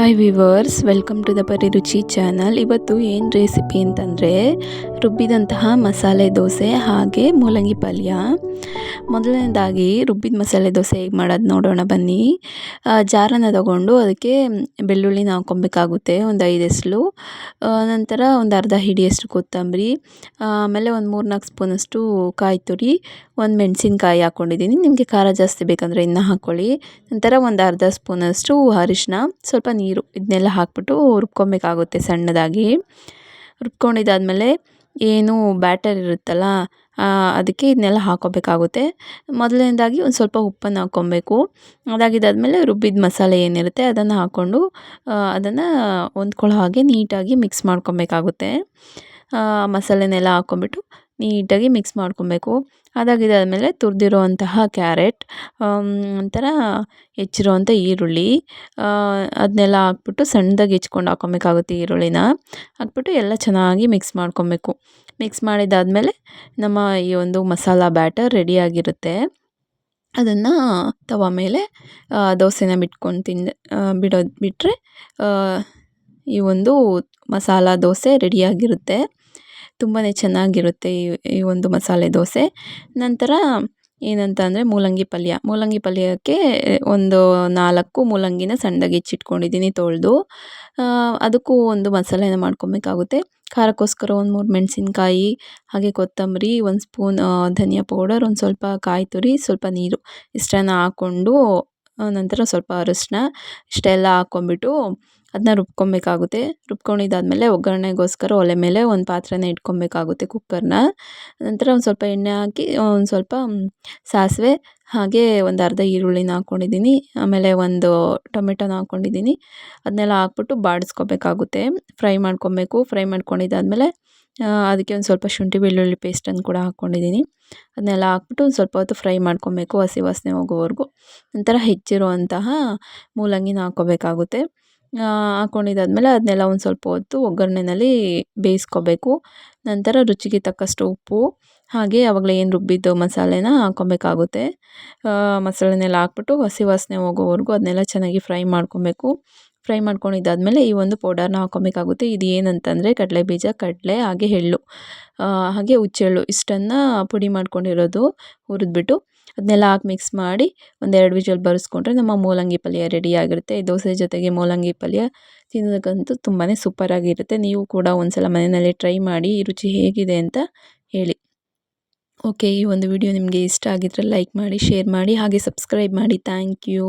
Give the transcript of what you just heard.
Hi viewers welcome to the Pariruchi channel ಇವತ್ತು ಏನು recipe ಅಂತಂದರೆ ರುಬ್ಬಿದಂತಹ ಮಸಾಲೆ ದೋಸೆ ಹಾಗೆ ಮೂಲಂಗಿ ಪಲ್ಯ. ಮೊದಲನೇದಾಗಿ ರುಬ್ಬಿದ ಮಸಾಲೆ ದೋಸೆ ಹೇಗೆ ಮಾಡೋದು ನೋಡೋಣ ಬನ್ನಿ. ಜಾರನ್ನು ತಗೊಂಡು ಅದಕ್ಕೆ ಬೆಳ್ಳುಳ್ಳಿನ ಹಾಕ್ಕೊಬೇಕಾಗುತ್ತೆ ಒಂದು ಐದು ಎಸ್ಲು ನಂತರ ಒಂದು ಅರ್ಧ ಹಿಡಿಯಷ್ಟು ಕೊತ್ತಂಬರಿ ಆಮೇಲೆ ಒಂದು ಮೂರು ನಾಲ್ಕು ಸ್ಪೂನಷ್ಟು ಕಾಯಿ ತುರಿ, ಒಂದು ಮೆಣಸಿನ್ಕಾಯಿ ಹಾಕ್ಕೊಂಡಿದ್ದೀನಿ ನಿಮಗೆ ಖಾರ ಜಾಸ್ತಿ ಬೇಕಂದರೆ ಇನ್ನೂ ಹಾಕ್ಕೊಳ್ಳಿ ನಂತರ ಒಂದು ಅರ್ಧ ಸ್ಪೂನಷ್ಟು ಅರಿಶಿನ ಸ್ವಲ್ಪ ನೀರು ಇದನ್ನೆಲ್ಲ ಹಾಕ್ಬಿಟ್ಟು ರುಬ್ಕೊಬೇಕಾಗುತ್ತೆ ಸಣ್ಣದಾಗಿ. ರುಬ್ಕೊಂಡಿದ್ದಾದಮೇಲೆ ಏನು ಬ್ಯಾಟರ್ ಇರುತ್ತಲ್ಲ ಅದಕ್ಕೆ ಇದನ್ನೆಲ್ಲ ಹಾಕೋಬೇಕಾಗುತ್ತೆ. ಮೊದಲನೇದಾಗಿ ಒಂದು ಸ್ವಲ್ಪ ಉಪ್ಪನ್ನು ಹಾಕ್ಕೊಬೇಕು. ಅದಾಗಿದ್ದಾದಮೇಲೆ ರುಬ್ಬಿದ ಮಸಾಲೆ ಏನಿರುತ್ತೆ ಅದನ್ನು ಹಾಕ್ಕೊಂಡು ಅದನ್ನು ಹೊಂದ್ಕೊಳ್ಳೋ ಹಾಗೆ ನೀಟಾಗಿ ಮಿಕ್ಸ್ ಮಾಡ್ಕೊಬೇಕಾಗುತ್ತೆ. ಮಸಾಲೆನೆಲ್ಲ ಹಾಕ್ಕೊಂಬಿಟ್ಟು ನೀಟಾಗಿ ಮಿಕ್ಸ್ ಮಾಡ್ಕೊಬೇಕು. ಅದಾಗಿದ್ದಾದಮೇಲೆ ತುರಿದಿರುವಂತಹ ಕ್ಯಾರೆಟ್ ಒಂಥರ ಹೆಚ್ಚಿರುವಂಥ ಈರುಳ್ಳಿ ಅದನ್ನೆಲ್ಲ ಹಾಕ್ಬಿಟ್ಟು ಸಣ್ಣದಾಗಿ ಹೆಚ್ಕೊಂಡು ಹಾಕೊಬೇಕಾಗುತ್ತೆ ಈರುಳ್ಳಿನ. ಹಾಕ್ಬಿಟ್ಟು ಎಲ್ಲ ಚೆನ್ನಾಗಿ ಮಿಕ್ಸ್ ಮಾಡ್ಕೊಬೇಕು. ಮಿಕ್ಸ್ ಮಾಡಿದ್ದಾದಮೇಲೆ ನಮ್ಮ ಈ ಒಂದು ಮಸಾಲ ಬ್ಯಾಟರ್ ರೆಡಿಯಾಗಿರುತ್ತೆ. ಅದನ್ನು ತವ ಮೇಲೆ ದೋಸೆನ ಬಿಟ್ಕೊಂಡು ತಿಂದು ಬಿಡೋದು ಬಿಟ್ಟರೆ ಈ ಒಂದು ಮಸಾಲ ದೋಸೆ ರೆಡಿಯಾಗಿರುತ್ತೆ. ತುಂಬಾ ಚೆನ್ನಾಗಿರುತ್ತೆ ಈ ಈ ಒಂದು ಮಸಾಲೆ ದೋಸೆ. ನಂತರ ಏನಂತ ಅಂದರೆ ಮೂಲಂಗಿ ಪಲ್ಯ. ಮೂಲಂಗಿ ಪಲ್ಯಕ್ಕೆ ಒಂದು ನಾಲ್ಕು ಮೂಲಂಗಿನ ಸಣ್ಣದಾಗಿ ಹೆಚ್ಚಿಟ್ಕೊಂಡಿದ್ದೀನಿ ತೊಳೆದು. ಅದಕ್ಕೂ ಒಂದು ಮಸಾಲೆನ ಮಾಡ್ಕೊಬೇಕಾಗುತ್ತೆ. ಖಾರಕ್ಕೋಸ್ಕರ ಒಂದು ಮೂರು ಮೆಣಸಿನ್ಕಾಯಿ, ಹಾಗೆ ಕೊತ್ತಂಬರಿ, ಒಂದು ಸ್ಪೂನ್ ಧನಿಯಾ ಪೌಡರ್, ಒಂದು ಸ್ವಲ್ಪ ಕಾಯಿ ತುರಿ, ಸ್ವಲ್ಪ ನೀರು. ಇಷ್ಟನ್ನು ಹಾಕ್ಕೊಂಡು ನಂತರ ಸ್ವಲ್ಪ ಅರಿಶಿನ ಇಷ್ಟೆಲ್ಲ ಹಾಕ್ಕೊಂಬಿಟ್ಟು ಅದನ್ನ ರುಬ್ಕೊಬೇಕಾಗುತ್ತೆ. ರುಬ್ಕೊಂಡಿದ್ದಾದಮೇಲೆ ಒಗ್ಗರಣೆಗೋಸ್ಕರ ಒಲೆ ಮೇಲೆ ಒಂದು ಪಾತ್ರೆನ ಇಟ್ಕೊಬೇಕಾಗುತ್ತೆ ಕುಕ್ಕರ್ನ. ನಂತರ ಒಂದು ಸ್ವಲ್ಪ ಎಣ್ಣೆ ಹಾಕಿ, ಒಂದು ಸ್ವಲ್ಪ ಸಾಸಿವೆ, ಹಾಗೆ ಒಂದು ಅರ್ಧ ಈರುಳ್ಳಿನ ಹಾಕ್ಕೊಂಡಿದ್ದೀನಿ ಆಮೇಲೆ ಒಂದು ಟೊಮೆಟೊನ ಹಾಕ್ಕೊಂಡಿದ್ದೀನಿ ಅದನ್ನೆಲ್ಲ ಹಾಕ್ಬಿಟ್ಟು ಬಾಡಿಸ್ಕೋಬೇಕಾಗುತ್ತೆ. ಫ್ರೈ ಮಾಡ್ಕೊಬೇಕು. ಫ್ರೈ ಮಾಡ್ಕೊಂಡಿದ್ದಾದಮೇಲೆ ಅದಕ್ಕೆ ಒಂದು ಸ್ವಲ್ಪ ಶುಂಠಿ ಬೆಳ್ಳುಳ್ಳಿ ಪೇಸ್ಟನ್ನು ಕೂಡ ಹಾಕ್ಕೊಂಡಿದ್ದೀನಿ. ಅದನ್ನೆಲ್ಲ ಹಾಕ್ಬಿಟ್ಟು ಒಂದು ಸ್ವಲ್ಪ ಹೊತ್ತು ಫ್ರೈ ಮಾಡ್ಕೊಬೇಕು ಹಸಿ ವಾಸನೆ ಹೋಗೋವರೆಗೂ. ನಂತರ ಹೆಚ್ಚಿರುವಂತಹ ಮೂಲಂಗಿನ ಹಾಕ್ಕೋಬೇಕಾಗುತ್ತೆ. ಹಾಕ್ಕೊಂಡಿದ್ದಾದ್ಮೇಲೆ ಅದನ್ನೆಲ್ಲ ಒಂದು ಸ್ವಲ್ಪ ಹೊತ್ತು ಒಗ್ಗರಣೆಯಲ್ಲಿ ಬೇಯಿಸ್ಕೋಬೇಕು. ನಂತರ ರುಚಿಗೆ ತಕ್ಕಷ್ಟು ಉಪ್ಪು, ಹಾಗೆ ಆವಾಗಲೇ ಏನು ರುಬ್ಬಿದ್ದು ಮಸಾಲೆನ ಹಾಕ್ಕೊಬೇಕಾಗುತ್ತೆ. ಮಸಾಲೆನೆಲ್ಲ ಹಾಕ್ಬಿಟ್ಟು ಹಸಿ ವಾಸನೆ ಹೋಗೋವರೆಗೂ ಅದನ್ನೆಲ್ಲ ಚೆನ್ನಾಗಿ ಫ್ರೈ ಮಾಡ್ಕೊಬೇಕು. ಫ್ರೈ ಮಾಡ್ಕೊಂಡಿದ್ದಾದಮೇಲೆ ಈ ಒಂದು ಪೌಡರ್ನ ಹಾಕ್ಕೊಬೇಕಾಗುತ್ತೆ ಇದು ಏನಂತಂದರೆ ಕಡಲೆ ಬೀಜ, ಕಡಲೆ, ಹಾಗೆ ಎಳ್ಳು. ಹಾಗೆ ಹುಚ್ಚೆಳ್ಳು ಇಷ್ಟನ್ನು ಪುಡಿ ಮಾಡ್ಕೊಂಡಿರೋದು ಹುರಿದ್ಬಿಟ್ಟು ಅದನ್ನೆಲ್ಲ ಹಾಕಿ ಮಿಕ್ಸ್ ಮಾಡಿ ಒಂದೆರಡು ವಿಜಲ್ ಬರೆಸ್ಕೊಂಡ್ರೆ ನಮ್ಮ ಮೂಲಂಗಿ ಪಲ್ಯ ರೆಡಿಯಾಗಿರುತ್ತೆ ಈ ದೋಸೆ ಜೊತೆಗೆ ಮೂಲಂಗಿ ಪಲ್ಯ ತಿನ್ನೋದಕ್ಕಂತೂ ತುಂಬಾ ಸೂಪರಾಗಿರುತ್ತೆ ನೀವು ಕೂಡ ಒಂದು ಸಲ ಮನೆಯಲ್ಲಿ ಟ್ರೈ ಮಾಡಿ ಈ ರುಚಿ ಹೇಗಿದೆ ಅಂತ ಹೇಳಿ. ಓಕೆ ಈ ಒಂದು ವಿಡಿಯೋ ನಿಮಗೆ ಇಷ್ಟ ಆಗಿದ್ರೆ ಲೈಕ್ ಮಾಡಿ ಶೇರ್ ಮಾಡಿ, ಹಾಗೆ ಸಬ್ಸ್ಕ್ರೈಬ್ ಮಾಡಿ. Thank you